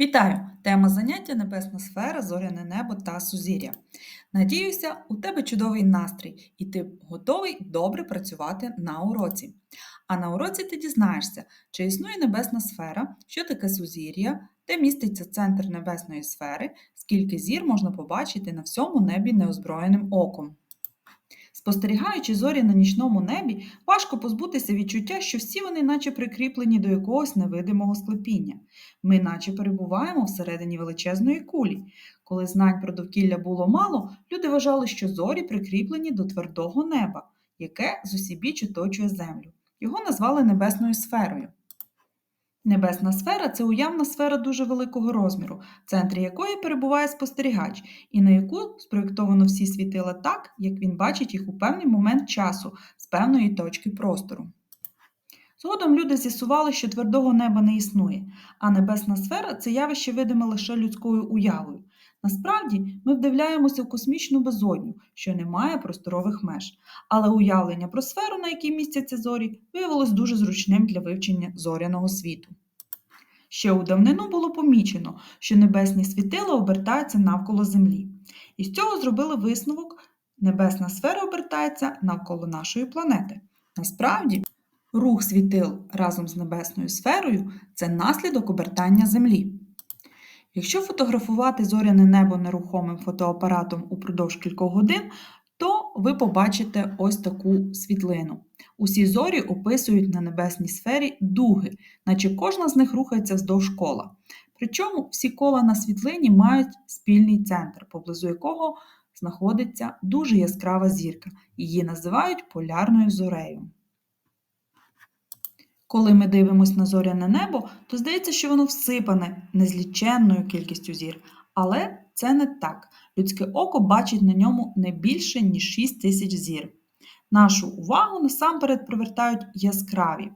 Вітаю! Тема заняття Небесна сфера, зоряне небо та сузір'я. Надіюся, у тебе чудовий настрій, і ти готовий добре працювати на уроці. А на уроці ти дізнаєшся, чи існує небесна сфера, що таке сузір'я, де міститься центр небесної сфери, скільки зір можна побачити на всьому небі неозброєним оком. Спостерігаючи зорі на нічному небі, важко позбутися відчуття, що всі вони наче прикріплені до якогось невидимого склепіння. Ми наче перебуваємо всередині величезної кулі. Коли знань про довкілля було мало, люди вважали, що зорі прикріплені до твердого неба, яке зусібіч оточує землю. Його назвали небесною сферою. Небесна сфера це уявна сфера дуже великого розміру, в центрі якої перебуває спостерігач, і на яку спроєктовано всі світила так, як він бачить їх у певний момент часу з певної точки простору. Згодом люди з'ясували, що твердого неба не існує, а небесна сфера це явище видиме лише людською уявою. Насправді ми вдивляємося в космічну безодню, що не має просторових меж, але уявлення про сферу, на якій містяться зорі, виявилось дуже зручним для вивчення зоряного світу. Ще у давнину було помічено, що небесні світила обертаються навколо Землі. І з цього зробили висновок: небесна сфера обертається навколо нашої планети. Насправді, рух світил разом з небесною сферою це наслідок обертання Землі. Якщо фотографувати зоряне небо нерухомим фотоапаратом упродовж кількох годин, то ви побачите ось таку світлину. Усі зорі описують на небесній сфері дуги, наче кожна з них рухається вздовж кола. Причому всі кола на світлині мають спільний центр, поблизу якого знаходиться дуже яскрава зірка. Її називають полярною зорею. Коли ми дивимося на зоряне небо, то здається, що воно всипане незліченною кількістю зір. Але це не так. Людське око бачить на ньому не більше, ніж 6 тисяч зір. Нашу увагу насамперед привертають яскраві.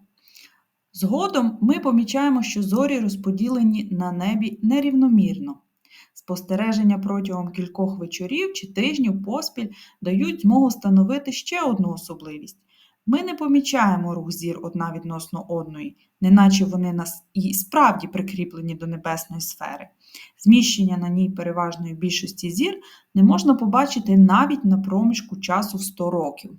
Згодом ми помічаємо, що зорі розподілені на небі нерівномірно. Спостереження протягом кількох вечорів чи тижнів поспіль дають змогу встановити ще одну особливість. Ми не помічаємо рух зір одна відносно одної, неначе вони нас і справді прикріплені до небесної сфери. Зміщення на ній переважної більшості зір не можна побачити навіть на проміжку часу в 100 років.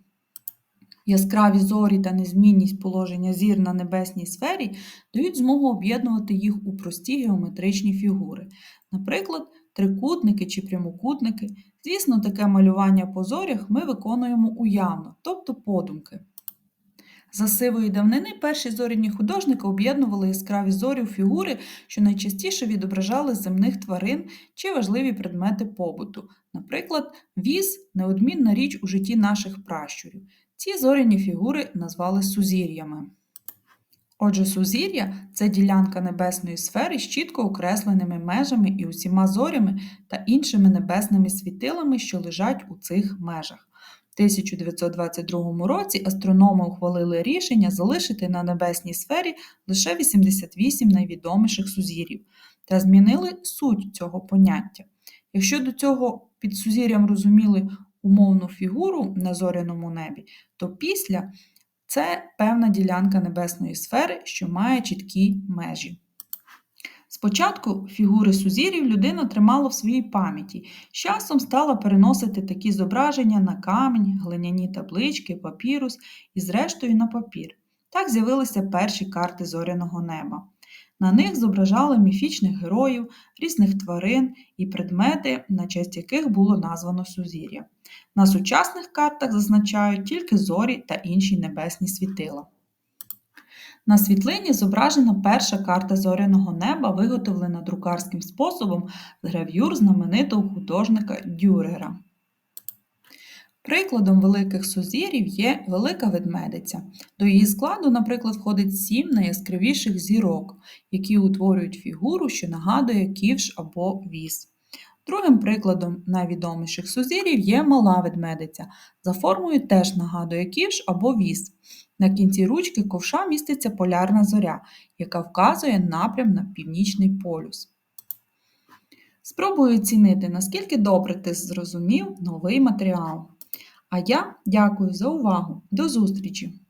Яскраві зорі та незмінність положення зір на небесній сфері дають змогу об'єднувати їх у прості геометричні фігури, наприклад, трикутники чи прямокутники. Звісно, таке малювання по зорях ми виконуємо уявно, тобто подумки. За сивої давнини перші зоряні художники об'єднували яскраві зорі у фігури, що найчастіше відображали земних тварин чи важливі предмети побуту. Наприклад, віз неодмінна річ у житті наших пращурів. Ці зоряні фігури назвали сузір'ями. Отже, сузір'я це ділянка небесної сфери з чітко окресленими межами і усіма зорями та іншими небесними світилами, що лежать у цих межах. 1922 році астрономи ухвалили рішення залишити на небесній сфері лише 88 найвідоміших сузір'їв та змінили суть цього поняття. Якщо до цього під сузір'ям розуміли умовну фігуру на зоряному небі, то після це певна ділянка небесної сфери, що має чіткі межі. Спочатку фігури сузір'їв людина тримала в своїй пам'яті, з часом стала переносити такі зображення на камінь, глиняні таблички, папірус і, зрештою, на папір. Так з'явилися перші карти зоряного неба. На них зображали міфічних героїв, різних тварин і предмети, на честь яких було названо сузір'я. На сучасних картах зазначають тільки зорі та інші небесні світила. На світлині зображена перша карта зоряного неба, виготовлена друкарським способом з грав'юр знаменитого художника Дюрера. Прикладом великих сузір'їв є велика ведмедиця. До її складу, наприклад, входить сім найяскравіших зірок, які утворюють фігуру, що нагадує ківш або віз. Другим прикладом найвідоміших сузір'їв є мала ведмедиця. За формою теж нагадує ківш або віз. На кінці ручки ковша міститься полярна зоря, яка вказує напрям на північний полюс. Спробую оцінити, наскільки добре ти зрозумів новий матеріал. А я дякую за увагу. До зустрічі!